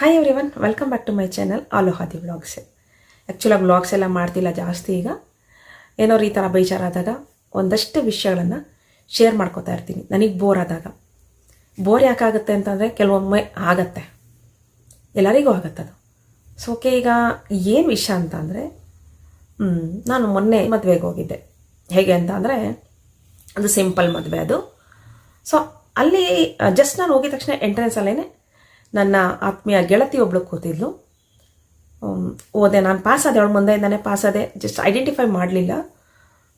Hi everyone welcome back to my channel ಆಲೋಹಾದಿ vlogs ಆ್ಯಕ್ಚುಲಾಗಿ vlogs ಎಲ್ಲ ಮಾಡ್ತಿಲ್ಲ ಜಾಸ್ತಿ ಈಗ. ಏನೋ ಈ ಥರ ಬೇಜಾರಾದಾಗ ಒಂದಷ್ಟು ವಿಷಯಗಳನ್ನು ಶೇರ್ ಮಾಡ್ಕೋತಾ ಇರ್ತೀನಿ. ನನಗೆ ಬೋರ್ ಆದಾಗ. ಬೋರ್ ಯಾಕಾಗುತ್ತೆ ಅಂತಂದರೆ ಕೆಲವೊಮ್ಮೆ ಆಗತ್ತೆ. ಎಲ್ಲರಿಗೂ ಆಗತ್ತೆ ಅದು. ಸೊ ಓಕೆ ಈಗ ಏನು ವಿಷಯ ಅಂತ ಅಂದರೆ ನಾನು ಮೊನ್ನೆ ಮದುವೆಗೆ ಹೋಗಿದ್ದೆ. ಹೇಗೆ ಅಂತ ಅಂದರೆ, ಅದು ಸಿಂಪಲ್ ಮದುವೆ ಅದು. ಸೊ ಅಲ್ಲಿ ಜಸ್ಟ್ ನಾನು ಹೋಗಿದ ತಕ್ಷಣ ಎಂಟ್ರೆನ್ಸ್ ಅಲ್ಲೇ ನನ್ನ ಆತ್ಮೀಯ ಗೆಳತಿ ಒಬ್ಳು ಕೂತಿದ್ಲು. ಓದೆ, ನಾನು ಪಾಸ್ ಆದೆ, ಅವಳ ಮುಂದೆಯಿಂದಾನೆ ಪಾಸ್ ಆದೆ. ಜಸ್ಟ್ ಐಡೆಂಟಿಫೈ ಮಾಡಲಿಲ್ಲ.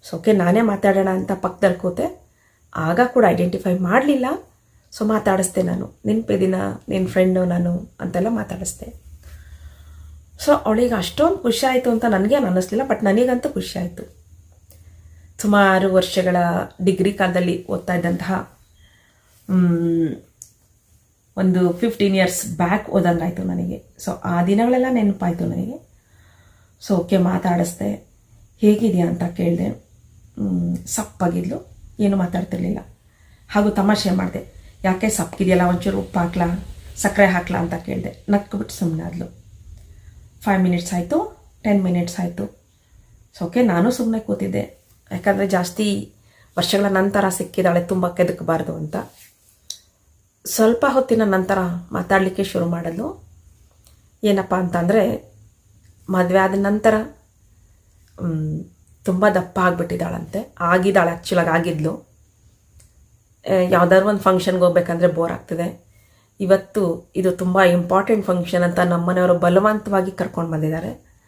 ಸೊ ಓಕೆ ನಾನೇ ಮಾತಾಡೋಣ ಅಂತ ಪಕ್ಕದಲ್ಲಿ ಕೂತೆ. ಆಗ ಕೂಡ ಐಡೆಂಟಿಫೈ ಮಾಡಲಿಲ್ಲ. ಸೊ ಮಾತಾಡಿಸ್ದೆ ನಾನು. ನೆನಪಿದಿನ ನಿನ್ನ ಫ್ರೆಂಡು ನಾನು ಅಂತೆಲ್ಲ ಮಾತಾಡಿಸ್ದೆ. ಸೊ ಅವಳಿಗೆ ಅಷ್ಟೊಂದು ಖುಷಿ ಆಯಿತು ಅಂತ ನನಗೇನು ಅನ್ನಿಸ್ಲಿಲ್ಲ ಬಟ್ ನನಗಂತೂ ಖುಷಿ ಆಯಿತು. ಸುಮಾರು ವರ್ಷಗಳ ಡಿಗ್ರಿ ಕಾಲದಲ್ಲಿ ಓದ್ತಾ ಇದ್ದಂತಹ ಒಂದು ಫಿಫ್ಟೀನ್ ಇಯರ್ಸ್ ಬ್ಯಾಕ್ ಓದಂಗಾಯಿತು ನನಗೆ. ಸೊ ಆ ದಿನಗಳೆಲ್ಲ ನೆನಪಾಯಿತು ನನಗೆ. So okay ಮಾತಾಡಿಸ್ದೆ. ಹೇಗಿದೆಯಾ ಅಂತ ಕೇಳಿದೆ. ಸಪ್ಪಾಗಿದ್ಲು. ಏನು ಮಾತಾಡ್ತಿರ್ಲಿಲ್ಲ. ಹಾಗೂ ತಮಾಷೆ ಮಾಡಿದೆ. ಯಾಕೆ ಸಪ್ಪಗಿದೆಯಲ್ಲ? ಒಂಚೂರು ಉಪ್ಪು ಹಾಕ್ಲಾ, ಸಕ್ಕರೆ ಹಾಕ್ಲಾ ಅಂತ ಕೇಳಿದೆ. ನಕ್ಬಿಟ್ಟು ಸುಮ್ಮನೆ ಆದ್ಲು. ಫೈವ್ ಮಿನಿಟ್ಸ್ ಆಯಿತು. ಟೆನ್ ಮಿನಿಟ್ಸ್ ಆಯಿತು. ಸೊ ಓಕೆ ನಾನು ಸುಮ್ಮನೆ ಕೂತಿದ್ದೆ. ಯಾಕಂದರೆ ಜಾಸ್ತಿ ವರ್ಷಗಳ ನಂತರ ಸಿಕ್ಕಿದಾಳೆ ತುಂಬ ಕೆದಕಬಾರ್ದು ಅಂತ. ಸ್ವಲ್ಪ ಹೊತ್ತಿನ ನಂತರ ಮಾತಾಡಲಿಕ್ಕೆ ಶುರು ಮಾಡಲು. ಏನಪ್ಪ ಅಂತಂದರೆ, ಮದುವೆ ಆದ ನಂತರ ತುಂಬ ದಪ್ಪ ಆಗಿಬಿಟ್ಟಿದ್ದಾಳಂತೆ. ಆಗಿದ್ದಾಳೆ ಆ್ಯಕ್ಚುಲಾಗಿ ಆಗಿದ್ಲು. ಯಾವ್ದಾದ್ರು ಒಂದು ಫಂಕ್ಷನ್ಗೆ ಹೋಗ್ಬೇಕಂದ್ರೆ ಬೋರ್ ಆಗ್ತದೆ. ಇವತ್ತು ಇದು ತುಂಬ ಇಂಪಾರ್ಟೆಂಟ್ ಫಂಕ್ಷನ್ ಅಂತ ನಮ್ಮ ಮನೆಯವರು ಬಲವಂತವಾಗಿ ಕರ್ಕೊಂಡು ಬಂದಿದ್ದಾರೆ.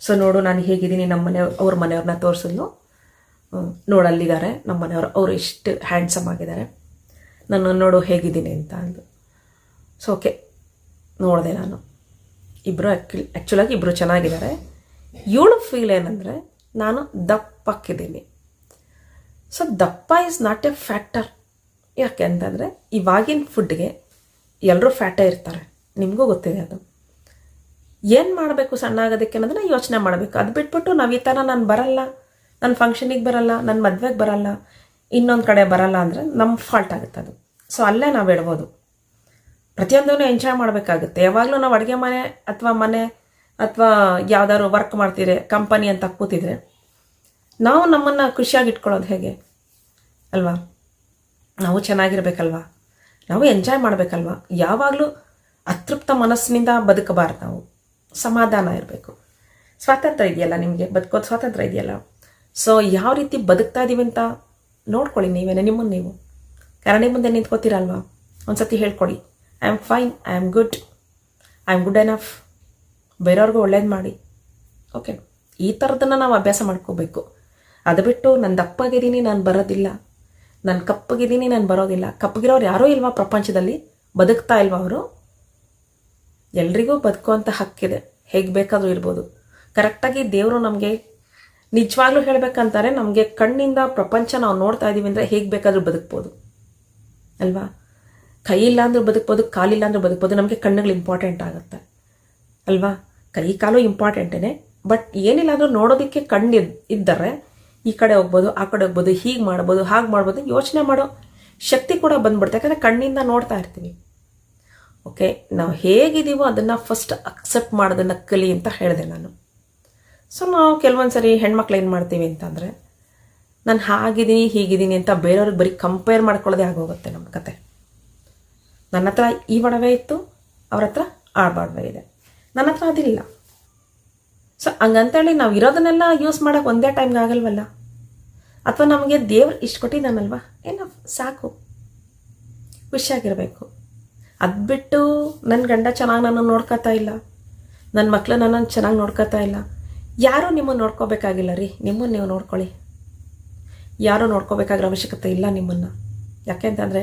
ಸೊ ನೋಡು, ನಾನು ಹೇಗಿದ್ದೀನಿ ನಮ್ಮ ಮನೆಯವ್ರು, ಅವ್ರ ಮನೆಯವ್ರನ್ನ ತೋರಿಸಿದ್ಲು ನೋಡಲ್ಲಿದ್ದಾರೆ. ನಮ್ಮ ಮನೆಯವರು, ಅವರು ಎಷ್ಟು ಹ್ಯಾಂಡ್ಸಮ್ ಆಗಿದ್ದಾರೆ. ನಾನು ನೋಡು, ಹೇಗಿದ್ದೀನಿ ಅಂತ ಅಂದು. ಸೊ ಓಕೆ ನೋಡಿದೆ ನಾನು. ಇಬ್ಬರು ಆ್ಯಕ್ಚುಲಿ ಆ್ಯಕ್ಚುಲಾಗಿ ಇಬ್ಬರು ಚೆನ್ನಾಗಿದ್ದಾರೆ. ಇವಳು ಫೀಲ್ ಏನಂದರೆ, ನಾನು ದಪ್ಪಕ್ಕಿದ್ದೀನಿ. ಸೊ ದಪ್ಪ ಇಸ್ ನಾಟ್ ಎ ಫ್ಯಾಕ್ಟರ್ ಯಾಕೆ ಅಂತಂದರೆ, ಇವಾಗಿನ ಫುಡ್ಗೆ ಎಲ್ಲರೂ ಫ್ಯಾಟೇ ಇರ್ತಾರೆ. ನಿಮಗೂ ಗೊತ್ತಿದೆ ಅದು. ಏನು ಮಾಡಬೇಕು ಸಣ್ಣ ಆಗೋದಕ್ಕೆ ಅನ್ನೋದನ್ನ ಯೋಚನೆ ಮಾಡಬೇಕು. ಅದು ಬಿಟ್ಬಿಟ್ಟು ನಾವು ಈ ಥರ ನಾನು ಬರಲ್ಲ. ನನ್ನ ಫಂಕ್ಷನಿಗೆ ಬರಲ್ಲ. ನನ್ನ ಮದುವೆಗೆ ಬರಲ್ಲ. ಇನ್ನೊಂದು ಕಡೆ ಬರಲ್ಲ ಅಂದರೆ ನಮ್ಮ ಫಾಲ್ಟ್ ಆಗುತ್ತೆ ಅದು. ಸೊ ಅಲ್ಲೇ ನಾವು ಇಡ್ಬೋದು. ಪ್ರತಿಯೊಂದನ್ನು ಎಂಜಾಯ್ ಮಾಡಬೇಕಾಗುತ್ತೆ. ಯಾವಾಗಲೂ ನಾವು ಅಡುಗೆ ಮನೆ ಅಥವಾ ಮನೆ ಅಥವಾ ಯಾವ್ದಾದ್ರು ವರ್ಕ್ ಮಾಡ್ತಿದ್ರೆ ಕಂಪನಿ ಅಂತ ಕೂತಿದ್ರೆ, ನಾವು ನಮ್ಮನ್ನು ಖುಷಿಯಾಗಿ ಇಟ್ಕೊಳ್ಳೋದು ಹೇಗೆ? ಅಲ್ವಾ? ನಾವು ಚೆನ್ನಾಗಿರ್ಬೇಕಲ್ವಾ? ನಾವು ಎಂಜಾಯ್ ಮಾಡಬೇಕಲ್ವಾ? ಯಾವಾಗಲೂ ಅತೃಪ್ತ ಮನಸ್ಸಿನಿಂದ ಬದುಕಬಾರ್ದು ನಾವು. ಸಮಾಧಾನ ಇರಬೇಕು. ಸ್ವಾತಂತ್ರ್ಯ ಇದೆಯಲ್ಲ ನಿಮಗೆ? ಬದುಕೋದು ಸ್ವಾತಂತ್ರ್ಯ ಇದೆಯಲ್ಲ? ಸೊ ಯಾವ ರೀತಿ ಬದುಕ್ತಾ ಇದ್ದೀವಿ ಅಂತ ನೋಡ್ಕೊಳ್ಳಿ ನೀವೇನೆ ನಿಮ್ಮನ್ನು ನೀವು. ಕನ್ನಡಿ ಮುಂದೆ ನಿಂತ್ಕೋತೀರಲ್ವಾ? ಒಂದ್ಸತಿ ಹೇಳ್ಕೊಡಿ. I am fine I am good I am good enough ಬೇರೆಯವ್ರಿಗೂ ಒಳ್ಳೇದು ಮಾಡಿ. ಓಕೆ ಈ ಥರದನ್ನು ನಾವು ಅಭ್ಯಾಸ ಮಾಡ್ಕೋಬೇಕು. ಅದು ಬಿಟ್ಟು ನಾನು ದಪ್ಪಗಿದ್ದೀನಿ, ನಾನು ಬರೋದಿಲ್ಲ. ನನ್ನ ಕಪ್ಪಗಿದ್ದೀನಿ, ನಾನು ಬರೋದಿಲ್ಲ. ಕಪ್ಪಗಿರೋರು ಯಾರೂ ಇಲ್ವಾ ಪ್ರಪಂಚದಲ್ಲಿ? ಬದುಕ್ತಾ ಇಲ್ವಾ ಅವರು? ಎಲ್ರಿಗೂ ಬದುಕುವಂಥ ಹಕ್ಕಿದೆ. ಹೇಗೆ ಬೇಕಾದರೂ ಇರ್ಬೋದು. ಕರೆಕ್ಟಾಗಿ ದೇವರು ನಮಗೆ ನಿಜವಾಗ್ಲೂ ಹೇಳಬೇಕಂತಾರೆ, ನಮಗೆ ಕಣ್ಣಿಂದ ಪ್ರಪಂಚ ನಾವು ನೋಡ್ತಾ ಇದ್ದೀವಿ ಅಂದರೆ ಹೇಗೆ ಬೇಕಾದರೂ ಬದುಕ್ಬೋದು. ಅಲ್ವಾ? ಕೈ ಇಲ್ಲ ಅಂದ್ರೂ ಬದುಕ್ಬೋದು ಕಾಲಿಲ್ಲ ಅಂದ್ರೂ ಬದುಕ್ಬೋದು, ನಮಗೆ ಕಣ್ಣುಗಳು ಇಂಪಾರ್ಟೆಂಟ್ ಆಗುತ್ತೆ. ಅಲ್ವಾ? ಕೈ, ಕಾಲು ಇಂಪಾರ್ಟೆಂಟೇ ಬಟ್ ಏನಿಲ್ಲ ಅಂದ್ರೂ ನೋಡೋದಕ್ಕೆ ಕಣ್ಣು ಇದ್- ಇದ್ದರೆ ಈ ಕಡೆ ಹೋಗ್ಬೋದು, ಆ ಕಡೆ ಹೋಗ್ಬೋದು, ಹೀಗೆ ಮಾಡ್ಬೋದು, ಹಾಗೆ ಮಾಡ್ಬೋದು ಯೋಚನೆ ಮಾಡೋ ಶಕ್ತಿ ಕೂಡ ಬಂದ್ಬಿಡುತ್ತೆ, ಯಾಕಂದರೆ ಕಣ್ಣಿಂದ ನೋಡ್ತಾ ಇರ್ತೀವಿ. ಓಕೆ ನಾವು ಹೇಗಿದ್ದೀವೋ ಅದನ್ನು ಫಸ್ಟ್ ಅಕ್ಸೆಪ್ಟ್ ಮಾಡೋದನ್ನು ಕಲಿ ಅಂತ ಹೇಳಿದೆ ನಾನು. ಸೊ ನಾವು ಕೆಲವೊಂದು ಸರಿ ಹೆಣ್ಮಕ್ಳು ಏನು ಮಾಡ್ತೀವಿ ಅಂತಂದರೆ, ನಾನು ಹಾಗಿದ್ದೀನಿ, ಹೀಗಿದ್ದೀನಿ ಅಂತ ಬೇರೆಯವ್ರಿಗೆ ಬರೀ ಕಂಪೇರ್ ಮಾಡ್ಕೊಳ್ಳೋದೇ ಆಗೋಗುತ್ತೆ ನಮ್ಮ ಕತೆ. ನನ್ನ ಹತ್ರ ಈ ಒಡವೆ ಇತ್ತು, ಅವ್ರ ಹತ್ರ ಆ ಇದೆ. ನನ್ನ ಹತ್ರ ಅದಿಲ್ಲ. ಸೊ ಹಂಗಂತೇಳಿ ನಾವು ಇರೋದನ್ನೆಲ್ಲ ಯೂಸ್ ಮಾಡೋಕ್ಕೆ ಒಂದೇ ಟೈಮ್ಗೆ ಆಗಲ್ವಲ್ಲ? ಅಥವಾ ನಮಗೆ ದೇವ್ರು ಇಷ್ಟು ಕೊಟ್ಟಿದ್ದಾನಲ್ವ? ಏನೋ ಸಾಕು. ಖುಷಿಯಾಗಿರಬೇಕು ಅದು ಬಿಟ್ಟು ನನ್ನ ಗಂಡ ಚೆನ್ನಾಗಿ ನನ್ನನ್ನು ನೋಡ್ಕೋತಾ ಇಲ್ಲ. ನನ್ನ ಮಕ್ಕಳು ನನ್ನನ್ನು ಚೆನ್ನಾಗಿ ನೋಡ್ಕೋತಾ ಇಲ್ಲ. ಯಾರೂ ನಿಮ್ಮನ್ನು ನೋಡ್ಕೋಬೇಕಾಗಿಲ್ಲ ರೀ? ನಿಮ್ಮನ್ನು ನೀವು ನೋಡ್ಕೊಳ್ಳಿ. ಯಾರೂ ನೋಡ್ಕೋಬೇಕಾಗಿರೋ ಅವಶ್ಯಕತೆ ಇಲ್ಲ ನಿಮ್ಮನ್ನು. ಯಾಕೆಂತಂದರೆ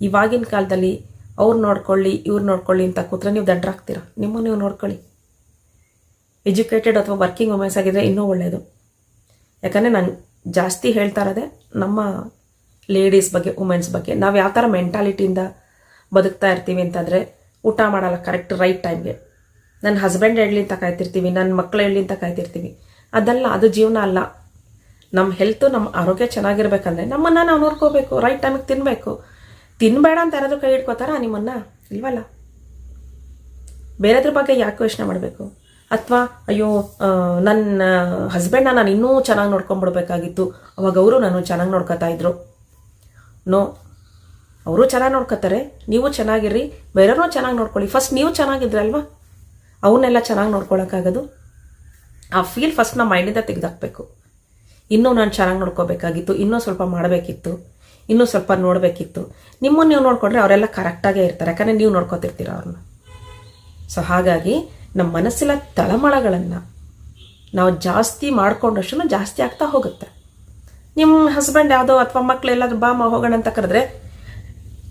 ಇವಾಗಿನ ಕಾಲದಲ್ಲಿ ಅವ್ರು ನೋಡ್ಕೊಳ್ಳಿ, ಇವ್ರು ನೋಡ್ಕೊಳ್ಳಿ ಅಂತ ಕೂತ್ರೆ ನೀವು ದಡ್ರಾಗ್ತೀರ? ನಿಮ್ಮನ್ನು ನೀವು ನೋಡ್ಕೊಳ್ಳಿ. ಎಜುಕೇಟೆಡ್ ಅಥವಾ ವರ್ಕಿಂಗ್ ವುಮೆನ್ಸ್ ಆಗಿದ್ರೆ ಇನ್ನೂ ಒಳ್ಳೆಯದು ಯಾಕಂದರೆ ನಾನು ಜಾಸ್ತಿ ಹೇಳ್ತಾ ಇರೋದೆ ನಮ್ಮ ಲೇಡೀಸ್ ಬಗ್ಗೆ ವುಮೆನ್ಸ್ ಬಗ್ಗೆ. ನಾವು ಯಾವ ಥರ ಮೆಂಟಾಲಿಟಿಯಿಂದ ಬದುಕ್ತಾ ಇರ್ತೀವಿ ಅಂತಂದರೆ, ಊಟ ಮಾಡಲ್ಲ ಕರೆಕ್ಟ್ ರೈಟ್ ಟೈಮ್ಗೆ ನನ್ನ ಹಸ್ಬೆಂಡ್ ಹೇಳಲಿ ಅಂತ ಕಾಯ್ತಿರ್ತೀವಿ ನನ್ನ ಮಕ್ಕಳು ಹೇಳಲಿ ಅಂತ ಕಾಯ್ತಿರ್ತೀವಿ ಅದಲ್ಲ, ಅದು ಜೀವನ ಅಲ್ಲ. ನಮ್ಮ ಹೆಲ್ತು ನಮ್ಮ ಆರೋಗ್ಯ ಚೆನ್ನಾಗಿರ್ಬೇಕಂದ್ರೆ ನಮ್ಮನ್ನು ನಾವು ನೋಡ್ಕೋಬೇಕು ರೈಟ್ ಟೈಮಿಗೆ ತಿನ್ನಬೇಕು ತಿನ್ನಬೇಡ ಅಂತ ಯಾರಾದರೂ ಕೈ ಹಿಡ್ಕೋತಾರ ನಿಮ್ಮನ್ನು? ಇಲ್ವಲ್ಲ? ಬೇರೆದ್ರ ಬಗ್ಗೆ ಯಾಕೆ ಯೋಚನೆ ಮಾಡಬೇಕು? ಅಥವಾ, ಅಯ್ಯೋ ನನ್ನ ಹಸ್ಬೆಂಡನ್ನ ನಾನು ಇನ್ನೂ ಚೆನ್ನಾಗಿ ನೋಡ್ಕೊಂಡ್ಬಿಡ್ಬೇಕಾಗಿತ್ತು ಅವಾಗ ಅವರು ನಾನು ಚೆನ್ನಾಗಿ ನೋಡ್ಕೊತಾ ಇದ್ರು. ನೋ ಅವರು ಚೆನ್ನಾಗಿ ನೋಡ್ಕೋತಾರೆ, ನೀವು ಚೆನ್ನಾಗಿರ್ರಿ, ಬೇರೆಯವ್ರನ್ನೂ ಚೆನ್ನಾಗಿ ನೋಡ್ಕೊಳ್ಳಿ. ಫಸ್ಟ್ ನೀವು ಚೆನ್ನಾಗಿದ್ರೆ ಅಲ್ವಾ? ಅವನ್ನೆಲ್ಲ ಚೆನ್ನಾಗಿ ನೋಡ್ಕೊಳಕ್ಕಾಗೋದು? ಆ ಫೀಲ್ ಫಸ್ಟ್ ನಮ್ಮ ಮೈಂಡಿಂದ ತೆಗೆದಾಕ್ಬೇಕು. ಇನ್ನೂ ನಾನು ಚೆನ್ನಾಗಿ ನೋಡ್ಕೋಬೇಕಾಗಿತ್ತು, ಇನ್ನೂ ಸ್ವಲ್ಪ ಮಾಡಬೇಕಿತ್ತು, ಇನ್ನೂ ಸ್ವಲ್ಪ ನೋಡಬೇಕಿತ್ತು. ನಿಮ್ಮನ್ನು ನೀವು ನೋಡಿಕೊಂಡ್ರೆ ಅವರೆಲ್ಲ ಕರೆಕ್ಟಾಗೇ ಇರ್ತಾರೆ, ಯಾಕಂದರೆ ನೀವು ನೋಡ್ಕೋತಿರ್ತೀರ ಅವ್ರನ್ನ. ಸೊ ಹಾಗಾಗಿ ನಮ್ಮ ಮನಸ್ಸಿನ ತಳಮಳಗಳನ್ನು ನಾವು ಜಾಸ್ತಿ ಮಾಡಿಕೊಂಡಷ್ಟು ಜಾಸ್ತಿ ಆಗ್ತಾ ಹೋಗುತ್ತೆ. ನಿಮ್ಮ ಹಸ್ಬೆಂಡ್ ಯಾವುದೋ ಅಥವಾ ಮಕ್ಕಳು ಎಲ್ಲಾದರೂ ಬಾಮ ಹೋಗೋಣ ಅಂತ ಕರೆದ್ರೆ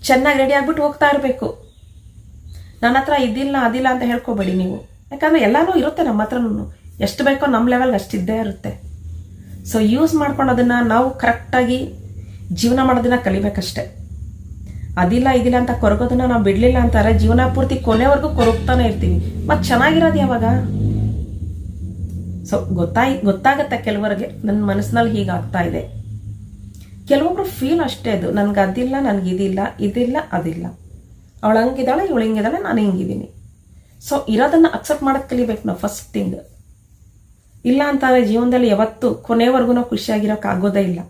ಚೆನ್ನಾಗಿ ರೆಡಿ ಆಗ್ಬಿಟ್ಟು ಹೋಗ್ತಾ ಇರಬೇಕು. ನನ್ನ ಹತ್ರ ಇದಿಲ್ಲ, ಅದಿಲ್ಲ ಅಂತ ಹೇಳ್ಕೊಬೇಡಿ ನೀವು. ಯಾಕಂದರೆ ಎಲ್ಲನೂ ಇರುತ್ತೆ ನಮ್ಮ ಹತ್ರನೂ. ಎಷ್ಟು ಬೇಕೋ ನಮ್ಮ ಲೆವೆಲ್ಗೆ ಅಷ್ಟಿದ್ದೇ ಇರುತ್ತೆ. ಸೊ ಯೂಸ್ ಮಾಡ್ಕೊಂಡು ಅದನ್ನು ನಾವು ಕರೆಕ್ಟಾಗಿ ಜೀವನ ಮಾಡೋದನ್ನ ಕಲಿಬೇಕಷ್ಟೆ. ಅದಿಲ್ಲ, ಇದಿಲ್ಲ ಅಂತ ಕೊರಗೋದನ್ನ ನಾವು ಬಿಡಲಿಲ್ಲ ಅಂತಾರೆ, ಜೀವನ ಪೂರ್ತಿ ಕೊನೆವರೆಗೂ ಕೊರಗ್ತಾನೆ ಇರ್ತೀವಿ. ಮತ್ತು ಚೆನ್ನಾಗಿರೋದು ಯಾವಾಗ? ಸೊ ಗೊತ್ತಾಯ್, ಗೊತ್ತಾಗತ್ತೆ ಕೆಲವರಿಗೆ. ನನ್ನ ಮನಸ್ಸಿನಲ್ಲಿ ಹೀಗಾಗ್ತಾ ಇದೆ. ಕೆಲವೊಬ್ರು ಫೀಲ್ ಅಷ್ಟೇ ಅದು. ನನ್ಗೆ ಅದಿಲ್ಲ, ನನಗೆ ಇದಿಲ್ಲ ಇದಿಲ್ಲ, ಅದಿಲ್ಲ. ಅವಳು ಹಂಗಿದ್ದಾಳೆ, ಇವಳು ಹಿಂಗಿದ್ದಾಳೆ, ನಾನು ಹಿಂಗಿದ್ದೀನಿ. ಸೊ ಇರೋದನ್ನು ಅಕ್ಸೆಪ್ಟ್ ಮಾಡೋದು ಕಲಿಬೇಕು ನಾವು ಫಸ್ಟ್ ಥಿಂಗ್ ಇಲ್ಲ ಅಂತಂದರೆ ಜೀವನದಲ್ಲಿ ಯಾವತ್ತೂ ಕೊನೆವರೆಗೂ ನಾವು ಖುಷಿಯಾಗಿರೋಕೆ ಆಗೋದೇ ಇಲ್ಲ.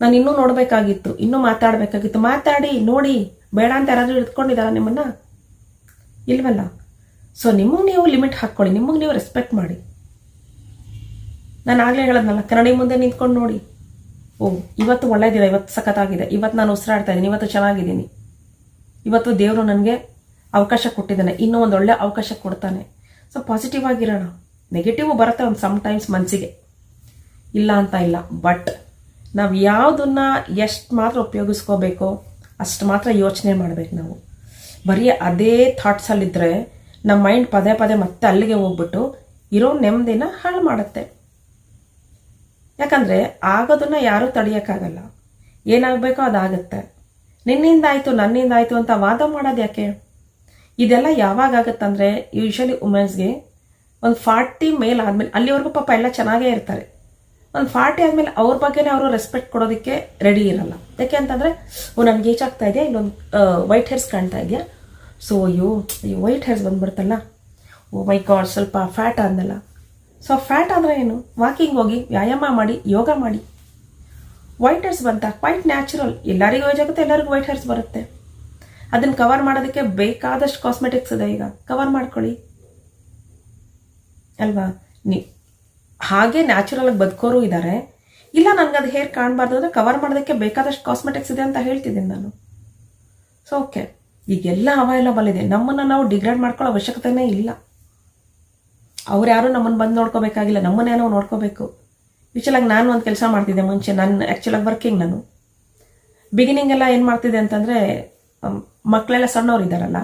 ನಾನು ಇನ್ನೂ ನೋಡಬೇಕಾಗಿತ್ತು, ಇನ್ನೂ ಮಾತಾಡಬೇಕಾಗಿತ್ತು. ಮಾತಾಡಿ, ನೋಡಿ, ಬೇಡ ಅಂತ ಯಾರಾದರೂ ಇಟ್ಕೊಂಡಿದ್ದಾರ ನಿಮ್ಮನ್ನು? ಇಲ್ವಲ್ಲ? ಸೊ ನಿಮಗೆ ನೀವು ಲಿಮಿಟ್ ಹಾಕ್ಕೊಳ್ಳಿ ನಿಮಗೆ ನೀವು ರೆಸ್ಪೆಕ್ಟ್ ಮಾಡಿ. ನಾನು ಆಗಲೇ ಹೇಳೋದ್ನಲ್ಲ, ಕನ್ನಡಿ ಮುಂದೆ ನಿಂತ್ಕೊಂಡು ನೋಡಿ. ಓ, ಇವತ್ತು ಒಳ್ಳೇದಿಲ್ಲ ಇವತ್ತು ಸಖತ್ತಾಗಿದೆ, ಇವತ್ತು ನಾನು ಉಸಿರಾಡ್ತಾ ಇದ್ದೀನಿ, ಇವತ್ತು ಚೆನ್ನಾಗಿದ್ದೀನಿ. ಇವತ್ತು ದೇವರು ನನಗೆ ಅವಕಾಶ ಕೊಟ್ಟಿದ್ದಾನೆ. ಇನ್ನೂ ಒಂದು ಒಳ್ಳೆ ಅವಕಾಶ ಕೊಡ್ತಾನೆ. So positive ಆಗಿರೋಣ. ನೆಗೆಟಿವ್ ಬರುತ್ತೆ ಒಂದು ಸಮ್ ಟೈಮ್ಸ್ ಮನಸ್ಸಿಗೆ ಇಲ್ಲ ಅಂತ ಇಲ್ಲ. ಬಟ್ ನಾವು ಯಾವುದನ್ನ ಎಷ್ಟು ಮಾತ್ರ ಉಪಯೋಗಿಸ್ಕೋಬೇಕೋ ಅಷ್ಟು ಮಾತ್ರ ಯೋಚನೆ ಮಾಡಬೇಕು ನಾವು. ಬರೀ ಅದೇ ಥಾಟ್ಸಲ್ಲಿದ್ದರೆ ನಮ್ಮ ಮೈಂಡ್ ಪದೇ ಪದೇ ಮತ್ತೆ ಅಲ್ಲಿಗೆ ಹೋಗ್ಬಿಟ್ಟು ಇರೋ ನೆಮ್ಮದಿನ ಹಾಳು ಮಾಡುತ್ತೆ. ಯಾಕಂದರೆ, ಆಗೋದನ್ನು ಯಾರೂ ತಡೆಯೋಕ್ಕಾಗಲ್ಲ. ಏನಾಗಬೇಕೋ ಅದಾಗುತ್ತೆ. ನಿನ್ನಿಂದ ಆಯಿತು ನನ್ನಿಂದ ಆಯಿತು ಅಂತ ವಾದ ಮಾಡೋದು ಯಾಕೆ? ಇದೆಲ್ಲ ಯಾವಾಗ ಆಗುತ್ತಂದರೆ ಯೂಶಲಿ ವುಮೆನ್ಸ್ಗೆ ಒಂದು ಫಾರ್ಟಿ ಮೇಲ್ ಆದಮೇಲೆ, ಅಲ್ಲಿವರೆಗೂ ಪಾಪ ಎಲ್ಲ ಚೆನ್ನಾಗೇ ಇರ್ತಾರೆ. ಒಂದು ಫಾರ್ಟಿ ಆದಮೇಲೆ ಅವ್ರ ಬಗ್ಗೆನೇ ಅವರು ರೆಸ್ಪೆಕ್ಟ್ ಕೊಡೋದಕ್ಕೆ ರೆಡಿ ಇರಲ್ಲ. ಯಾಕೆ ಅಂತಂದರೆ, ಓ, ನನ್ಗೆ ಆಗ್ತಾ ಇದೆಯಾ? ಇಲ್ಲೊಂದು ವೈಟ್ ಹೇರ್ಸ್ ಕಾಣ್ತಾ ಇದೆಯಾ? ಸೊ, ಅಯ್ಯೋ ಅಯ್ಯೋ ವೈಟ್ ಹೇರ್ಸ್ ಬಂದ್ಬಿಡ್ತಲ್ಲ. ಓ ಮೈ ಗಾಡ್, ಸ್ವಲ್ಪ ಫ್ಯಾಟ್ ಅಂದಲ್ಲ ಸೊ ಫ್ಯಾಟ್ ಅಂದರೆ ಏನು? ವಾಕಿಂಗ್ ಹೋಗಿ, ವ್ಯಾಯಾಮ ಮಾಡಿ, ಯೋಗ ಮಾಡಿ. ವೈಟ್ ಹೇರ್ಸ್ ಬಂತ. ಕ್ವೈಟ್ ನ್ಯಾಚುರಲ್ ಎಲ್ಲರಿಗೂ ಏಜ್ ಆಗುತ್ತೆ ಎಲ್ಲರಿಗೂ ವೈಟ್ ಹೇರ್ಸ್ ಬರುತ್ತೆ. ಅದನ್ನು ಕವರ್ ಮಾಡೋದಕ್ಕೆ ಬೇಕಾದಷ್ಟು ಕಾಸ್ಮೆಟಿಕ್ಸ್ ಇದೆ ಈಗ. ಕವರ್ ಮಾಡ್ಕೊಳ್ಳಿ. ಅಲ್ವಾ? ನೀ ಹಾಗೆ ನ್ಯಾಚುರಲ್ ಆಗಿ ಬದುಕೋರು ಇದ್ದಾರೆ ಇಲ್ಲ, ನನಗೆ ಅದು ಹೇರ್ ಕಾಣಬಾರ್ದು ಅಂದರೆ ಕವರ್ ಮಾಡೋದಕ್ಕೆ ಬೇಕಾದಷ್ಟು ಕಾಸ್ಮೆಟಿಕ್ಸ್ ಇದೆ ಅಂತ ಹೇಳ್ತಿದ್ದೀನಿ ನಾನು. ಸೊ ಓಕೆ ಈಗೆಲ್ಲ ಅವೈಲಬಲ್ ಇದೆ. ನಮ್ಮನ್ನು ನಾವು ಡಿಗ್ರೇಡ್ ಮಾಡ್ಕೊಳ್ಳೋ ಅವಶ್ಯಕತೆನೇ ಇಲ್ಲ. ಅವ್ರು ಯಾರು ನಮ್ಮನ್ನು ಬಂದು ನೋಡ್ಕೋಬೇಕಾಗಿಲ್ಲ. ನಮ್ಮನ್ನೇ ನಾವು ನೋಡ್ಕೋಬೇಕು. ಯೂಶಲಾಗಿ ನಾನು ಒಂದು ಕೆಲಸ ಮಾಡ್ತಿದ್ದೆ ಮುಂಚೆ, ನಾನು ಆ್ಯಕ್ಚುಲಾಗಿ ವರ್ಕಿಂಗ್ ನಾನು. ಬಿಗಿನಿಂಗ್ ಎಲ್ಲ ಏನು ಮಾಡ್ತಿದ್ದೆ ಅಂತಂದರೆ ಮಕ್ಕಳೆಲ್ಲ ಸಣ್ಣವ್ರು ಇದ್ದಾರಲ್ಲ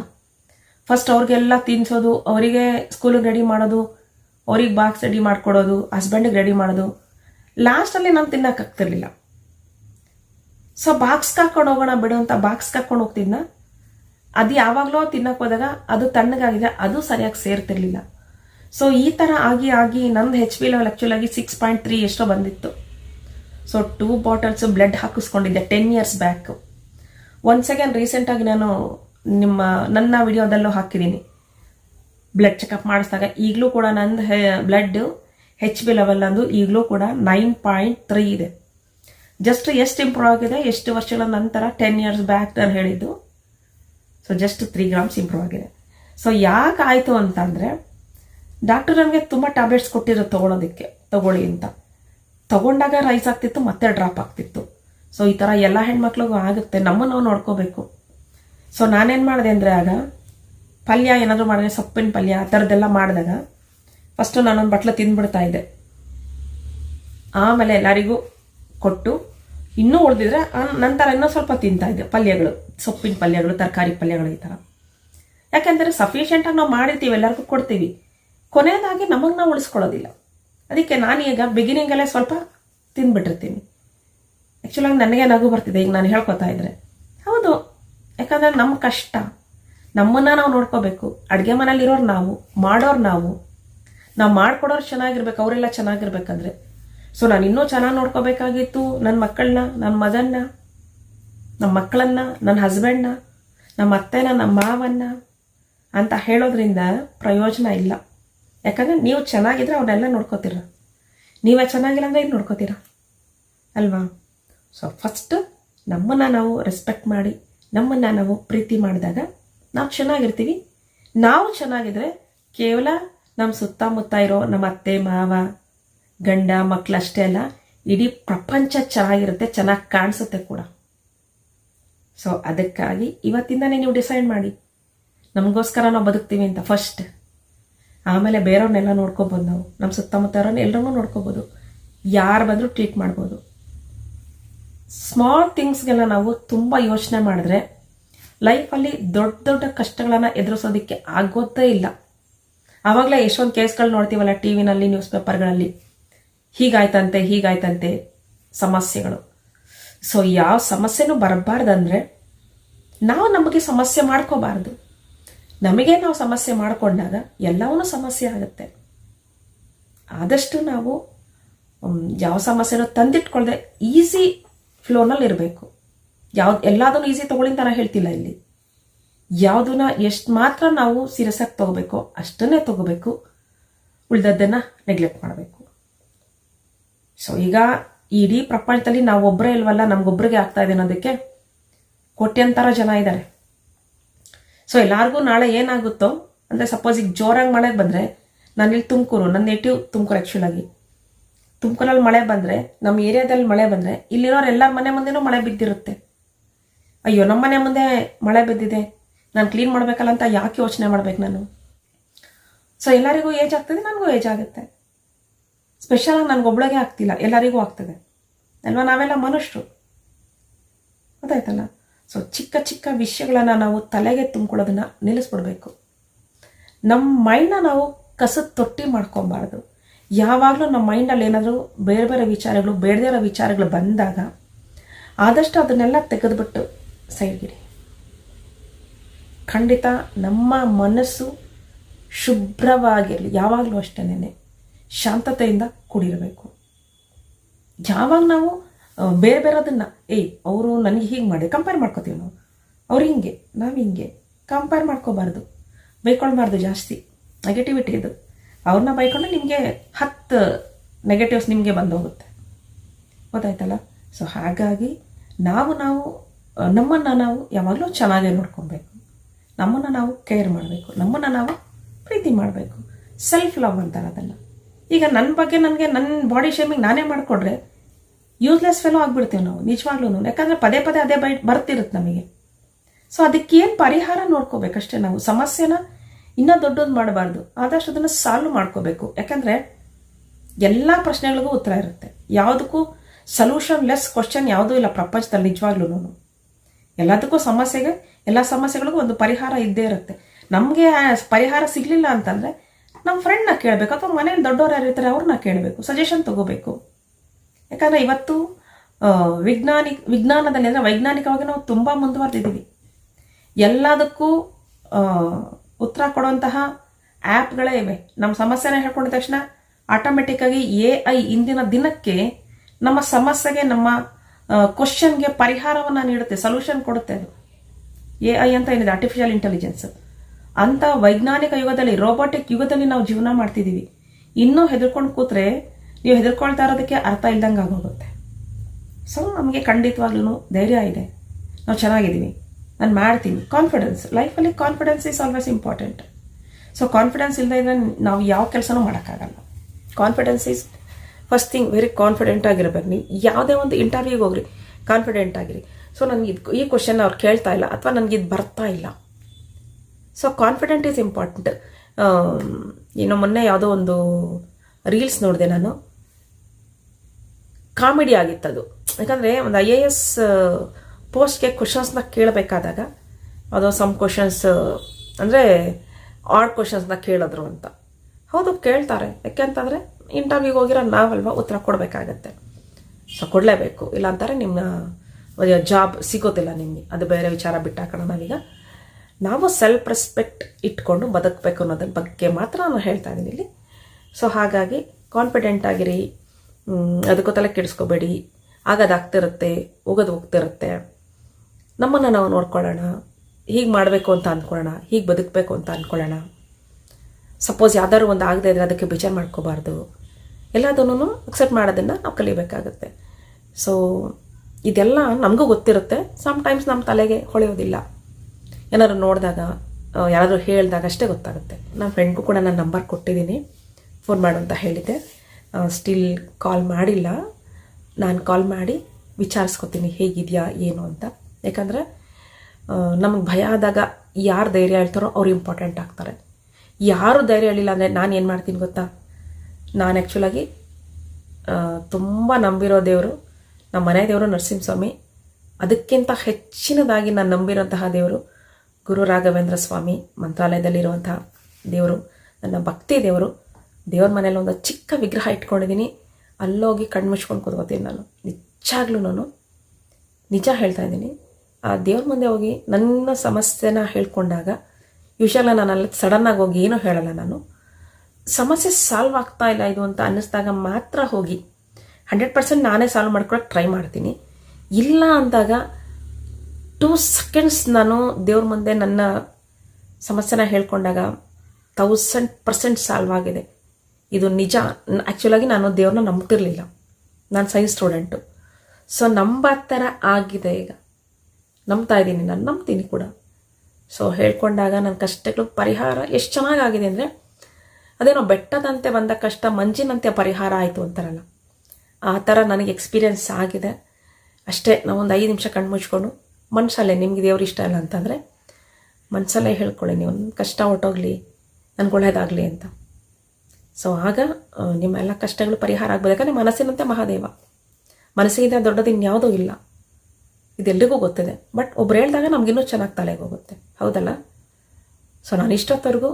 ಫಸ್ಟ್ ಅವ್ರಿಗೆಲ್ಲ ತಿನ್ನಿಸೋದು ಅವರಿಗೆ ಸ್ಕೂಲಿಗೆ ರೆಡಿ ಮಾಡೋದು, ಅವ್ರಿಗೆ ಬಾಕ್ಸ್ ರೆಡಿ ಮಾಡ್ಕೊಡೋದು ಹಸ್ಬೆಂಡಿಗೆ ರೆಡಿ ಮಾಡೋದು. ಲಾಸ್ಟಲ್ಲಿ ನಾನು ತಿನ್ನೋಕ್ಕಾಗ್ತಿರ್ಲಿಲ್ಲ ಸೊ ಬಾಕ್ಸ್ ಹಾಕೊಂಡು ಹೋಗೋಣ ಬಿಡು ಅಂತ ಬಾಕ್ಸ್ ಹಾಕೊಂಡು ಹೋಗ್ತಿದ್ನ. ಅದು ಯಾವಾಗಲೂ ತಿನ್ನಕ್ಕೆ ಹೋದಾಗ ಅದು ತಣ್ಣಗಾಗಿದೆ, ಅದು ಸರಿಯಾಗಿ ಸೇರ್ತಿರ್ಲಿಲ್ಲ. ಸೊ ಈ ಥರ ಆಗಿ ಆಗಿ ನಂದು ಹೆಚ್ ಪಿ ಲೆವೆಲ್ ಆ್ಯಕ್ಚುಲಾಗಿ ಸಿಕ್ಸ್ ಪಾಯಿಂಟ್ ತ್ರೀ ಎಷ್ಟೋ ಬಂದಿತ್ತು. So two bottles blood ಹಾಕಿಸ್ಕೊಂಡಿದ್ದೆ ten years back one second ರೀಸೆಂಟಾಗಿ ನಾನು ನಿಮ್ಮ, ನನ್ನ ವಿಡಿಯೋದಲ್ಲೂ ಹಾಕಿದ್ದೀನಿ. ಬ್ಲಡ್ ಚೆಕಪ್ ಮಾಡಿಸಿದಾಗ ಈಗಲೂ ಕೂಡ ನಂದು ಹೆ ಬ್ಲಡ್ ಹೆಚ್ ಬಿ ಲೆವೆಲ್ ಅಂದು ಈಗಲೂ ಕೂಡ ನೈನ್ ಪಾಯಿಂಟ್ ತ್ರೀ ಇದೆ. ಜಸ್ಟ್ ಎಷ್ಟು ಇಂಪ್ರೂವ್ ಆಗಿದೆ, ಎಷ್ಟು ವರ್ಷಗಳ ನಂತರ ಟೆನ್ ಇಯರ್ಸ್ ಬ್ಯಾಕ್ ನಾನು ಹೇಳಿದ್ದು. So just three grams improve ಆಗಿದೆ. ಸೊ ಯಾಕೆ ಆಯಿತು ಅಂತಂದರೆ ಡಾಕ್ಟರ್ ನನಗೆ ತುಂಬ ಟ್ಯಾಬ್ಲೆಟ್ಸ್ ಕೊಟ್ಟಿರೋ ತೊಗೊಳೋದಕ್ಕೆ, ತಗೊಳ್ಳಿ ಅಂತ. ತಗೊಂಡಾಗ ರೈಸ್ ಆಗ್ತಿತ್ತು, ಮತ್ತೆ ಡ್ರಾಪ್ ಆಗ್ತಿತ್ತು. ಸೊ ಈ ಥರ ಎಲ್ಲ ಹೆಣ್ಮಕ್ಳಿಗೂ ಆಗುತ್ತೆ. ನಮ್ಮನ್ನು ನಾವು ನೋಡ್ಕೋಬೇಕು. ಸೊ ನಾನೇನು ಮಾಡಿದೆ ಅಂದರೆ ಆಗ, ಪಲ್ಯ ಏನಾದರೂ ಮಾಡಿದ್ರೆ, ಸೊಪ್ಪಿನ ಪಲ್ಯ, ಆ ಥರದ್ದೆಲ್ಲ ಮಾಡಿದಾಗ ಫಸ್ಟು ನಾನೊಂದು ಬಟ್ಲು ತಿಂದ್ಬಿಡ್ತಾ ಇದ್ದೆ. ಆಮೇಲೆ ಎಲ್ಲರಿಗೂ ಕೊಟ್ಟು, ಇನ್ನೂ ಉಳಿದಿದ್ರೆ ನಂತರ ಇನ್ನೂ ಸ್ವಲ್ಪ ತಿಂತಾ ಇದ್ದೆ. ಪಲ್ಯಗಳು, ಸೊಪ್ಪಿನ ಪಲ್ಯಗಳು, ತರಕಾರಿ ಪಲ್ಯಗಳು ಈ ಥರ ಯಾಕೆಂದರೆ ಸಫಿಷಿಯೆಂಟಾಗಿ ನಾವು ಮಾಡಿರ್ತೀವಿ, ಎಲ್ಲರಿಗೂ ಕೊಡ್ತೀವಿ. ಕೊನೆಯದಾಗಿ ನಮಗೆ ನಾವು ಉಳಿಸ್ಕೊಳ್ಳೋದಿಲ್ಲ. ಅದಕ್ಕೆ ನಾನು ಈಗ ಬಿಗಿನಿಂಗಲ್ಲೇ ಸ್ವಲ್ಪ ತಿಂದ್ಬಿಟ್ಟಿರ್ತೀನಿ ಆ್ಯಕ್ಚುಲಾಗಿ ನನಗೆ ನಗು ಬರ್ತಿದೆ, ಈಗ ನಾನು ಹೇಳ್ಕೊತಾ ಇದ್ರೆ. ಹೌದು. ಯಾಕಂದರೆ ನಮ್ಮ ಕಷ್ಟ. ನಮ್ಮನ್ನು ನಾವು ನೋಡ್ಕೋಬೇಕು. ಅಡುಗೆ ಮನೇಲಿರೋರು ನಾವು, ಮಾಡೋರು ನಾವು. ನಾವು ಮಾಡ್ಕೊಡೋರು ಚೆನ್ನಾಗಿರ್ಬೇಕು, ಅವರೆಲ್ಲ ಚೆನ್ನಾಗಿರ್ಬೇಕಂದ್ರೆ. ಸೊ ನಾನು ಇನ್ನೂ ಚೆನ್ನಾಗಿ ನೋಡ್ಕೋಬೇಕಾಗಿತ್ತು ನನ್ನ ಮಕ್ಕಳನ್ನ ನನ್ನ ಮಗನ್ನ ನಮ್ಮ ಮಕ್ಕಳನ್ನ ನನ್ನ ಹಸ್ಬೆಂಡ್ನ ನಮ್ಮ ಅತ್ತೆನ ನಮ್ಮ ಮಾವನ್ನ ಅಂತ ಹೇಳೋದ್ರಿಂದ ಪ್ರಯೋಜನ ಇಲ್ಲ. ಯಾಕಂದರೆ ನೀವು ಚೆನ್ನಾಗಿದ್ರೆ ಅವನ್ನೆಲ್ಲ ನೋಡ್ಕೋತೀರ. ನೀವೇ ಚೆನ್ನಾಗಿಲ್ಲ ಅಂದರೆ ಏನು ನೋಡ್ಕೋತೀರ. ಅಲ್ವಾ? ಸೊ ಫಸ್ಟ್ ನಮ್ಮನ್ನು ನಾವು ರೆಸ್ಪೆಕ್ಟ್ ಮಾಡಿ, ನಮ್ಮನ್ನು ನಾವು ಪ್ರೀತಿ ಮಾಡಿದಾಗ ನಾವು ಚೆನ್ನಾಗಿರ್ತೀವಿ. ನಾವು ಚೆನ್ನಾಗಿದ್ರೆ ಕೇವಲ ನಮ್ಮ ಸುತ್ತಮುತ್ತ ಇರೋ ನಮ್ಮ ಅತ್ತೆ, ಮಾವ, ಗಂಡ ಮಕ್ಕಳು ಅಷ್ಟೇ ಅಲ್ಲ, ಇಡೀ ಪ್ರಪಂಚ ಚೆನ್ನಾಗಿರುತ್ತೆ, ಚೆನ್ನಾಗಿ ಕಾಣಿಸುತ್ತೆ ಕೂಡ. ಸೊ ಅದಕ್ಕಾಗಿ ಇವತ್ತಿಂದನೇ ನೀವು ಡಿಸೈಡ್ ಮಾಡಿ. ನಮಗೋಸ್ಕರ ನಾವು ಬದುಕ್ತೀವಿ ಅಂತ ಫಸ್ಟ್ ಆಮೇಲೆ ಬೇರೆಯವ್ರನ್ನೆಲ್ಲ ನೋಡ್ಕೋಬೋದು ನಾವು. ನಮ್ಮ ಸುತ್ತಮುತ್ತ ಅವ್ರನ್ನ ಎಲ್ಲರನ್ನೂ ನೋಡ್ಕೋಬೋದು. ಯಾರು ಬಂದರೂ ಟ್ರೀಟ್ ಮಾಡ್ಬೋದು. ಸ್ಮಾಲ್ ಥಿಂಗ್ಸ್ಗೆಲ್ಲ ನಾವು ತುಂಬ ಯೋಚನೆ ಮಾಡಿದ್ರೆ ಲೈಫಲ್ಲಿ ದೊಡ್ಡ ದೊಡ್ಡ ಕಷ್ಟಗಳನ್ನು ಎದುರಿಸೋದಕ್ಕೆ ಆಗೋದೇ ಇಲ್ಲ. ಆವಾಗಲೇ ಎಷ್ಟೊಂದು ಕೇಸ್ಗಳು ನೋಡ್ತೀವಲ್ಲ ಟಿ ವಿನಲ್ಲಿ ನ್ಯೂಸ್ ಪೇಪರ್ಗಳಲ್ಲಿ ಹೀಗಾಯ್ತಂತೆ ಹೀಗಾಯ್ತಂತೆ ಸಮಸ್ಯೆಗಳು. ಸೊ ಯಾವ ಸಮಸ್ಯೆನೂ ಬರಬಾರ್ದಂದ್ರೆ ನಾವು ನಮಗೆ ಸಮಸ್ಯೆ ಮಾಡ್ಕೋಬಾರ್ದು. ನಮಗೆ ನಾವು ಸಮಸ್ಯೆ ಮಾಡಿಕೊಂಡಾಗ ಎಲ್ಲವೂ ಸಮಸ್ಯೆ ಆಗುತ್ತೆ. ಆದಷ್ಟು ನಾವು ಯಾವ ಸಮಸ್ಯೆನೂ ತಂದಿಟ್ಕೊಳ್ದೆ ಈಸಿ ಫ್ಲೋನಲ್ಲಿ ಇರಬೇಕು. ಯಾವ, ಎಲ್ಲದನ್ನು ಈಸಿ ತಗೊಳ್ಳಿ ನಾನು ಹೇಳ್ತಿಲ್ಲ ಇಲ್ಲಿ. ಯಾವುದನ್ನ ಎಷ್ಟು ಮಾತ್ರ ನಾವು ಸೀರಿಯಸ್ ಆಗಿ ತಗೋಬೇಕೋ ಅಷ್ಟನ್ನೇ ತಗೋಬೇಕು. ಉಳಿದದ್ದನ್ನು ನೆಗ್ಲೆಕ್ಟ್ ಮಾಡಬೇಕು. ಸೊ ಈಗ ಇಡೀ ಪ್ರಪಂಚದಲ್ಲಿ ನಾವು ಒಬ್ಬರೇ ಇಲ್ವಲ್ಲ, ನಮ್ಗೊಬ್ರಿಗೆ ಆಗ್ತಾ ಇದೆ ಅನ್ನೋದಕ್ಕೆ ಕೋಟ್ಯಂತರ ಜನ ಇದ್ದಾರೆ. ಸೊ ಎಲ್ಲಾರ್ಗೂ ನಾಳೆ ಏನಾಗುತ್ತೋ, ಅಂದರೆ ಸಪೋಸ್ ಈಗ ಜೋರಾಗಿ ಮಳೆ ಬಂದರೆ ನಾನಿಲ್ಲಿ ತುಮಕೂರು ನನ್ನ ನೆಟಿವ್ ತುಮಕೂರು ಆ್ಯಕ್ಚುಲಾಗಿ ತುಮಕೂರಲ್ಲಿ ಮಳೆ ಬಂದರೆ ನಮ್ಮ ಏರಿಯಾದಲ್ಲಿ ಮಳೆ ಬಂದರೆ, ಇಲ್ಲಿರೋರು ಎಲ್ಲ ಮನೆ ಮುಂದೆನೂ ಮಳೆ ಬಿದ್ದಿರುತ್ತೆ. ಅಯ್ಯೋ ನಮ್ಮ ಮನೆ ಮುಂದೆ ಮಳೆ ಬಿದ್ದಿದೆ. ನಾನು ಕ್ಲೀನ್ ಮಾಡಬೇಕಲ್ಲ ಅಂತ ಯಾಕೆ ಯೋಚನೆ ಮಾಡ್ಬೇಕು ನಾನು? ಸೊ ಎಲ್ಲರಿಗೂ ಏಜ್ ಆಗ್ತದೆ, ನನಗೂ ಏಜ್ ಆಗುತ್ತೆ. ಸ್ಪೆಷಲಾಗಿ ನನಗೊಬ್ಳಿಗೆ ಆಗ್ತಿಲ್ಲ, ಎಲ್ಲರಿಗೂ ಆಗ್ತದೆ. ಅಲ್ವಾ? ನಾವೆಲ್ಲ ಮನುಷ್ಯರು ಗೊತ್ತಾಯ್ತಲ್ಲ? ಸೊ ಚಿಕ್ಕ ಚಿಕ್ಕ ವಿಷಯಗಳನ್ನು ನಾವು ತಲೆಗೆ ತುಂಬಿಕೊಳ್ಳೋದನ್ನ ನಿಲ್ಲಿಸ್ಬಿಡ್ಬೇಕು. ನಮ್ಮ ಮೈಂಡ್ನ ನಾವು ಕಸದ ತೊಟ್ಟಿ ಮಾಡ್ಕೊಬಾರ್ದು. ಯಾವಾಗಲೂ ನಮ್ಮ ಮೈಂಡಲ್ಲಿ ಏನಾದರೂ ಬೇರೆ ಬೇರೆ ವಿಚಾರಗಳು ಬೇಡದೇ ಇರೋ ವಿಚಾರಗಳು ಬಂದಾಗ ಆದಷ್ಟು ಅದನ್ನೆಲ್ಲ ತೆಗೆದುಬಿಟ್ಟು ಸೈಡ್ಗಿಡಿ ಖಂಡಿತ ನಮ್ಮ ಮನಸ್ಸು ಶುಭ್ರವಾಗಿರಲಿ, ಯಾವಾಗಲೂ ಅಷ್ಟೇನೆ ಶಾಂತತೆಯಿಂದ ಕೂಡಿರಬೇಕು. ಯಾವಾಗ ನಾವು ಬೇರೆ ಬೇರೆದನ್ನ ಏಯ್, ಅವರು ನನಗೆ ಹೀಗೆ ಮಾಡಿ ಕಂಪೇರ್ ಮಾಡ್ಕೋತೀವಿ ನಾವು. ಅವ್ರು ಹಿಂಗೆ, ನಾವು ಹಿಂಗೆ ಕಂಪೇರ್ ಮಾಡ್ಕೋಬಾರ್ದು, ಬೈಕೊಳ್ಬಾರ್ದು ಜಾಸ್ತಿ ನೆಗೆಟಿವಿಟಿ ಇದು. ಅವ್ರನ್ನ ಬೈಕೊಂಡು ನಿಮಗೆ ಹತ್ತು ನೆಗೆಟಿವ್ಸ್ ನಿಮಗೆ ಬಂದು ಹೋಗುತ್ತೆ ಗೊತ್ತಾಯ್ತಲ್ಲ? ಸೊ ಹಾಗಾಗಿ ನಾವು ನಾವು ನಮ್ಮನ್ನು ನಾವು ಯಾವಾಗಲೂ ಚೆನ್ನಾಗೇ ನೋಡ್ಕೊಬೇಕು. ನಮ್ಮನ್ನು ನಾವು ಕೇರ್ ಮಾಡಬೇಕು. ನಮ್ಮನ್ನು ನಾವು ಪ್ರೀತಿ ಮಾಡಬೇಕು. ಸೆಲ್ಫ್ ಲವ್ ಅಂತಾರೆ ಅದನ್ನು. ಈಗ ನನ್ನ ಬಗ್ಗೆ ನನಗೆ ನನ್ನ ಬಾಡಿ ಶೇಮಿಂಗ್ ನಾನೇ ಮಾಡಿಕೊಡ್ರೆ ಯೂಸ್ಲೆಸ್ ಫೆಲೋ ಆಗ್ಬಿಡ್ತೀವಿ ನಾವು, ನಿಜವಾಗ್ಲೂ ಯಾಕಂದರೆ ಪದೇ ಪದೇ ಅದೇ ಬೈ ಬರ್ತಿರುತ್ತೆ ನಮಗೆ. ಸೊ ಅದಕ್ಕೇನು ಪರಿಹಾರ ನೋಡ್ಕೋಬೇಕಷ್ಟೇ ನಾವು. ಸಮಸ್ಯೆನ ಇನ್ನೂ ದೊಡ್ಡದು ಮಾಡಬಾರ್ದು. ಆದಷ್ಟು ಅದನ್ನು ಸಾಲ್ವ್ ಮಾಡ್ಕೋಬೇಕು. ಯಾಕಂದರೆ ಎಲ್ಲ ಪ್ರಶ್ನೆಗಳಿಗೂ ಉತ್ತರ ಇರುತ್ತೆ. ಯಾವುದಕ್ಕೂ ಸೊಲ್ಯೂಷನ್ ಲೆಸ್ ಕ್ವಶನ್ ಯಾವುದೂ ಇಲ್ಲ ಪ್ರಪಂಚದಲ್ಲಿ ನಿಜವಾಗ್ಲೂ ಎಲ್ಲದಕ್ಕೂ ಸಮಸ್ಯೆಗೆ, ಎಲ್ಲ ಸಮಸ್ಯೆಗಳಿಗೂ ಒಂದು ಪರಿಹಾರ ಇದ್ದೇ ಇರುತ್ತೆ. ನಮಗೆ ಪರಿಹಾರ ಸಿಗಲಿಲ್ಲ ಅಂತಂದರೆ ನಮ್ಮ ಫ್ರೆಂಡ್ನ ಕೇಳಬೇಕು, ಅಥವಾ ಮನೇಲಿ ದೊಡ್ಡವ್ರು ಯಾರು ಇರ್ತಾರೆ ಅವ್ರನ್ನ ಕೇಳಬೇಕು ಸಜೆಷನ್ ತಗೋಬೇಕು. ಯಾಕಂದರೆ ಇವತ್ತು ವಿಜ್ಞಾನಿ, ವಿಜ್ಞಾನದಲ್ಲಿ ಅಂದರೆ ವೈಜ್ಞಾನಿಕವಾಗಿ ನಾವು ತುಂಬ ಮುಂದುವರೆದಿದ್ದೀವಿ. ಎಲ್ಲದಕ್ಕೂ ಉತ್ತರ ಕೊಡುವಂತಹ ಆ್ಯಪ್ಗಳೇ ಇವೆ. ನಮ್ಮ ಸಮಸ್ಯೆನ ಹೇಳ್ಕೊಂಡ ತಕ್ಷಣ ಆಟೋಮೆಟಿಕ್ಕಾಗಿ ಎ ಐ ಇಂದಿನ ದಿನಕ್ಕೆ ನಮ್ಮ ಸಮಸ್ಯೆಗೆ, ನಮ್ಮ ಕ್ವಶನ್ಗೆ ಪರಿಹಾರವನ್ನು ನೀಡುತ್ತೆ ಸೊಲ್ಯೂಷನ್ ಕೊಡುತ್ತೆ ಅದು. ಎ ಐ ಅಂತ ಏನಿದೆ? ಆರ್ಟಿಫಿಷಿಯಲ್ ಇಂಟೆಲಿಜೆನ್ಸ್ ಅಂತ ವೈಜ್ಞಾನಿಕ ಯುಗದಲ್ಲಿ ರೋಬೋಟಿಕ್ ಯುಗದಲ್ಲಿ ನಾವು ಜೀವನ ಮಾಡ್ತಿದ್ದೀವಿ. ಇನ್ನೂ ಹೆದರ್ಕೊಂಡು ಕೂತ್ರೆ ನೀವು ಹೆದರ್ಕೊಳ್ತಾ ಇರೋದಕ್ಕೆ ಅರ್ಥ ಇಲ್ದಂಗೆ ಆಗೋಗುತ್ತೆ. ಸೊ ನಮಗೆ ಖಂಡಿತವಾಗ್ಲೂ ಧೈರ್ಯ ಇದೆ. ನಾವು ಚೆನ್ನಾಗಿದ್ದೀವಿ. ನಾನು ಮಾಡ್ತೀನಿ. ಕಾನ್ಫಿಡೆನ್ಸ್ ಲೈಫಲ್ಲಿ confidence is always important so confidence ಇಲ್ಲದೆ ನಾವು ಯಾವ ಕೆಲಸನೂ ಮಾಡೋಕ್ಕಾಗಲ್ಲ. Confidence is first thing very confident ಆಗಿರ್ಬೇಕು. ನೀವು ಯಾವುದೇ ಒಂದು ಇಂಟರ್ವ್ಯೂಗೆ ಹೋಗ್ರಿ ಕಾನ್ಫಿಡೆಂಟ್ ಆಗಿರಿ. ಸೊ ನನಗೆ ಇದು, ಈ ಕ್ವಶನ್ ಅವ್ರು ಕೇಳ್ತಾ ಇಲ್ಲ ಅಥವಾ ನನಗೆ ಇದು ಬರ್ತಾ ಇಲ್ಲ. ಸೊ ಕಾನ್ಫಿಡೆಂಟ್ ಈಸ್ ಇಂಪಾರ್ಟೆಂಟ್ ಇನ್ನು ಮೊನ್ನೆ ಯಾವುದೋ ಒಂದು ರೀಲ್ಸ್ ನೋಡಿದೆ ನಾನು. ಕಾಮಿಡಿ ಆಗಿತ್ತದು. ಯಾಕಂದರೆ ಒಂದು ಐ ಎ ಎಸ್ ಪೋಸ್ಟ್ಗೆ ಕ್ವಶನ್ಸ್ನ ಕೇಳಬೇಕಾದಾಗ, ಅದು ಸಮ್ ಕ್ವಶನ್ಸ್ ಅಂದರೆ ಆಡ್ ಕ್ವಶನ್ಸ್ನ ಕೇಳಿದ್ರು ಅಂತ. ಹೌದು, ಕೇಳ್ತಾರೆ. ಯಾಕೆಂತಂದರೆ ಇಂಟರ್ವ್ಯೂಗೆ ಹೋಗಿರೋ ನಾವಲ್ವಾ ಉತ್ತರ ಕೊಡಬೇಕಾಗತ್ತೆ. ಸೊ ಕೊಡಲೇಬೇಕು. ಇಲ್ಲ ಅಂತಾರೆ ನಿಮ್ಮ ಜಾಬ್ ಸಿಗೋದಿಲ್ಲ ನಿಮಗೆ. ಅದು ಬೇರೆ ವಿಚಾರ ಬಿಟ್ಟಾಕೋಣ ನಾವೀಗ. ನಾವು ಸೆಲ್ಫ್ ರೆಸ್ಪೆಕ್ಟ್ ಇಟ್ಕೊಂಡು ಬದುಕಬೇಕು ಅನ್ನೋದ್ರ ಬಗ್ಗೆ ಮಾತ್ರ ನಾನು ಹೇಳ್ತಾ ಇದ್ದೀನಿ ಇಲ್ಲಿ. ಸೊ ಹಾಗಾಗಿ ಕಾನ್ಫಿಡೆಂಟ್ ಆಗಿರಿ. ಅದಕ್ಕೂ ತಲೆ ಕೆಡಿಸ್ಕೋಬೇಡಿ. ಆಗೋದಾಗ್ತಿರುತ್ತೆ ಹೋಗೋದು ಹೋಗ್ತಿರುತ್ತೆ. ನಮ್ಮನ್ನು ನಾವು ನೋಡ್ಕೊಳ್ಳೋಣ. ಹೀಗೆ ಮಾಡಬೇಕು ಅಂತ ಅಂದ್ಕೊಳ್ಳೋಣ ಹೀಗೆ ಬದುಕಬೇಕು ಅಂತ ಅಂದ್ಕೊಳ್ಳೋಣ ಸಪೋಸ್ ಯಾವ್ದಾದ್ರು ಒಂದು ಆಗದೆ ಇದ್ರೆ ಅದಕ್ಕೆ ಬೇಜಾರು ಮಾಡ್ಕೋಬಾರ್ದು. ಎಲ್ಲದನ್ನೂ ಅಕ್ಸೆಪ್ಟ್ ಮಾಡೋದನ್ನು ನಾವು ಕಲಿಬೇಕಾಗುತ್ತೆ. ಸೊ ಇದೆಲ್ಲ ನಮಗೂ ಗೊತ್ತಿರುತ್ತೆ. ಟೈಮ್ಸ್ ನಮ್ಮ ತಲೆಗೆ ಹೊಳೆಯೋದಿಲ್ಲ. ಏನಾದ್ರು ನೋಡಿದಾಗ ಯಾರಾದರೂ ಹೇಳಿದಾಗ ಅಷ್ಟೇ ಗೊತ್ತಾಗುತ್ತೆ. ನನ್ನ ಫ್ರೆಂಡ್ಗೂ ಕೂಡ ನಾನು ನಂಬರ್ ಕೊಟ್ಟಿದ್ದೀನಿ. ಫೋನ್ ಮಾಡು ಅಂತ ಹೇಳಿದ್ದೆ. ಸ್ಟಿಲ್ ಕಾಲ್ ಮಾಡಿಲ್ಲ. ನಾನು ಕಾಲ್ ಮಾಡಿ ವಿಚಾರಿಸ್ಕೊತೀನಿ ಹೇಗಿದೆಯಾ, ಏನು ಅಂತ. ಯಾಕಂದರೆ ನಮಗೆ ಭಯ ಆದಾಗ ಯಾರು ಧೈರ್ಯ ಹೇಳ್ತಾರೋ ಅವ್ರು ಇಂಪಾರ್ಟೆಂಟ್ ಆಗ್ತಾರೆ. ಯಾರು ಧೈರ್ಯ ಹೇಳಿಲ್ಲ ಅಂದರೆ ನಾನು ಏನು ಮಾಡ್ತೀನಿ ಗೊತ್ತಾ? ನಾನು ಆ್ಯಕ್ಚುಲಾಗಿ ತುಂಬ ನಂಬಿರೋ ದೇವರು ನಮ್ಮ ಮನೆ ದೇವರು ನರಸಿಂಹಸ್ವಾಮಿ. ಅದಕ್ಕಿಂತ ಹೆಚ್ಚಿನದಾಗಿ ನಾನು ನಂಬಿರೋಂತಹ ದೇವರು ಗುರು ರಾಘವೇಂದ್ರ ಸ್ವಾಮಿ, ಮಂತ್ರಾಲಯದಲ್ಲಿರುವಂತಹ ದೇವರು, ನನ್ನ ಭಕ್ತಿ ದೇವರು. ದೇವ್ರ ಮನೇಲಿ ಒಂದು ಚಿಕ್ಕ ವಿಗ್ರಹ ಇಟ್ಕೊಂಡಿದ್ದೀನಿ. ಅಲ್ಲೋಗಿ ಕಣ್ಣು ಮುಚ್ಕೊಂಡು ಕೂತ್ಕೋತೀನಿ ನಾನು. ನಿಜಾಗ್ಲೂ ನಾನು ನಿಜ ಹೇಳ್ತಾ ಇದ್ದೀನಿ. ಆ ದೇವ್ರ ಮುಂದೆ ಹೋಗಿ ನನ್ನ ಸಮಸ್ಯೆನ ಹೇಳ್ಕೊಂಡಾಗ ಯೂಶಲ್ಲ ನಾನು ಅಲ್ಲಿ ಸಡನ್ನಾಗಿ ಹೋಗಿ ಏನೂ ಹೇಳಲ್ಲ ನಾನು. ಸಮಸ್ಯೆ ಸಾಲ್ವ್ ಆಗ್ತಾ ಇಲ್ಲ ಇದು ಅಂತ ಅನ್ನಿಸ್ದಾಗ ಮಾತ್ರ ಹೋಗಿ ಹಂಡ್ರೆಡ್ ಪರ್ಸೆಂಟ್ ನಾನೇ ಸಾಲ್ವ್ ಮಾಡ್ಕೊಳಕ್ಕೆ ಟ್ರೈ ಮಾಡ್ತೀನಿ. ಇಲ್ಲ ಅಂದಾಗ ಟೂ ಸೆಕೆಂಡ್ಸ್ ನಾನು ದೇವ್ರ ಮುಂದೆ ನನ್ನ ಸಮಸ್ಯೆನ ಹೇಳ್ಕೊಂಡಾಗ ತೌಸಂಡ್ ಪರ್ಸೆಂಟ್ ಸಾಲ್ವ್ ಆಗಿದೆ. ಇದು ನಿಜ. ಆ್ಯಕ್ಚುಲಾಗಿ ನಾನು ದೇವ್ರನ್ನ ನಂಬ್ತಿರ್ಲಿಲ್ಲ. ನಾನು ಸೈನ್ಸ್ ಸ್ಟೂಡೆಂಟು ಸೊ ನಂಬ ಥರ ಆಗಿದೆ ಈಗ. ನಂಬ್ತಾ ಇದ್ದೀನಿ ನಾನು. ನಂಬ್ತೀನಿ ಕೂಡ. ಸೊ ಹೇಳ್ಕೊಂಡಾಗ ನನ್ನ ಕಷ್ಟಗಳು ಪರಿಹಾರ ಎಷ್ಟು ಚೆನ್ನಾಗಾಗಿದೆ ಅಂದರೆ, ಅದೇನೋ ಬೆಟ್ಟದಂತೆ ಬಂದ ಕಷ್ಟ ಮಂಜಿನಂತೆ ಪರಿಹಾರ ಆಯಿತು ಅಂತಾರಲ್ಲ. ಆ ಥರ ನನಗೆ ಎಕ್ಸ್ಪೀರಿಯೆನ್ಸ್ ಆಗಿದೆ. ಅಷ್ಟೇ ನಾವೊಂದು ಐದು ನಿಮಿಷ ಕಣ್ಣು ಮುಚ್ಕೊಂಡು ಮನಸ್ಸಲ್ಲೇ ನಿಮ್ಗೆ ದೇವ್ರು ಇಷ್ಟ ಇಲ್ಲ ಅಂತಂದರೆ ಮನಸ್ಸಲ್ಲೇ ಹೇಳ್ಕೊಳ್ಳಿ ನೀವು. ಕಷ್ಟ ಹೊಟ್ಟೋಗ್ಲಿ ನನಗೆ ಒಳ್ಳೇದಾಗಲಿ ಅಂತ. ಸೊ ಆಗ ನಿಮ್ಮ ಎಲ್ಲ ಕಷ್ಟಗಳು ಪರಿಹಾರ ಆಗ್ಬೋದು. ಯಾಕಂದರೆ ಮನಸ್ಸಿನಂತೆ ಮಹಾದೇವ. ಮನಸ್ಸಿಗಿಂತ ದೊಡ್ಡದು ಇನ್ಯಾವುದೂ ಇಲ್ಲ. ಇದೆಲ್ಲರಿಗೂ ಗೊತ್ತಿದೆ. ಬಟ್ ಒಬ್ರು ಹೇಳಿದಾಗ ನಮಗಿನ್ನೂ ಚೆನ್ನಾಗಿ ತಲೆಗೆ ಹೋಗುತ್ತೆ ಹೌದಲ್ಲ? ಸೊ ನಾನು ಇಷ್ಟೊತ್ತವರೆಗೂ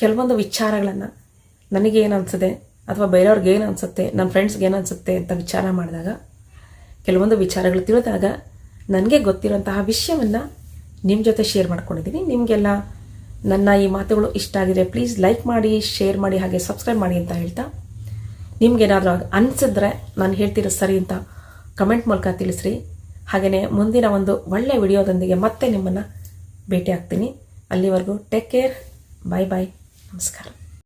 ಕೆಲವೊಂದು ವಿಚಾರಗಳನ್ನು ನನಗೇನು ಅನಿಸಿದೆ ಅಥವಾ ಬೇರೆಯವ್ರಿಗೆ ಏನು ಅನಿಸುತ್ತೆ ನನ್ನ ಫ್ರೆಂಡ್ಸ್ಗೆ ಏನು ಅನಿಸುತ್ತೆ ಅಂತ ವಿಚಾರ ಮಾಡಿದಾಗ, ಕೆಲವೊಂದು ವಿಚಾರಗಳು ತಿಳಿದಾಗ, ನನಗೆ ಗೊತ್ತಿರೋಂತಹ ವಿಷಯವನ್ನು ನಿಮ್ಮ ಜೊತೆ ಶೇರ್ ಮಾಡ್ಕೊಂಡಿದ್ದೀನಿ ನಿಮಗೆಲ್ಲ ನನ್ನ ಈ ಮಾತುಗಳು ಇಷ್ಟ ಆಗಿದೆ ಪ್ಲೀಸ್ ಲೈಕ್ ಮಾಡಿ ಶೇರ್ ಮಾಡಿ, ಹಾಗೆ ಸಬ್ಸ್ಕ್ರೈಬ್ ಮಾಡಿ ಅಂತ ಹೇಳ್ತಾ. ನಿಮಗೇನಾದರೂ ಅನಿಸಿದ್ರೆ ನಾನು ಹೇಳ್ತಿರೋ ಸರಿ ಅಂತ ಕಮೆಂಟ್ ಮೂಲಕ ತಿಳಿಸ್ರಿ. ಹಾಗೆಯೇ ಮುಂದಿನ ಒಂದು ಒಳ್ಳೆಯ ವಿಡಿಯೋದೊಂದಿಗೆ ಮತ್ತೆ ನಿಮ್ಮನ್ನು ಭೇಟಿ ಆಗ್ತೀನಿ ಅಲ್ಲಿವರೆಗೂ ಟೇಕ್ ಕೇರ್ ಬಾಯ್ ಬಾಯ್ ನಮಸ್ಕಾರ.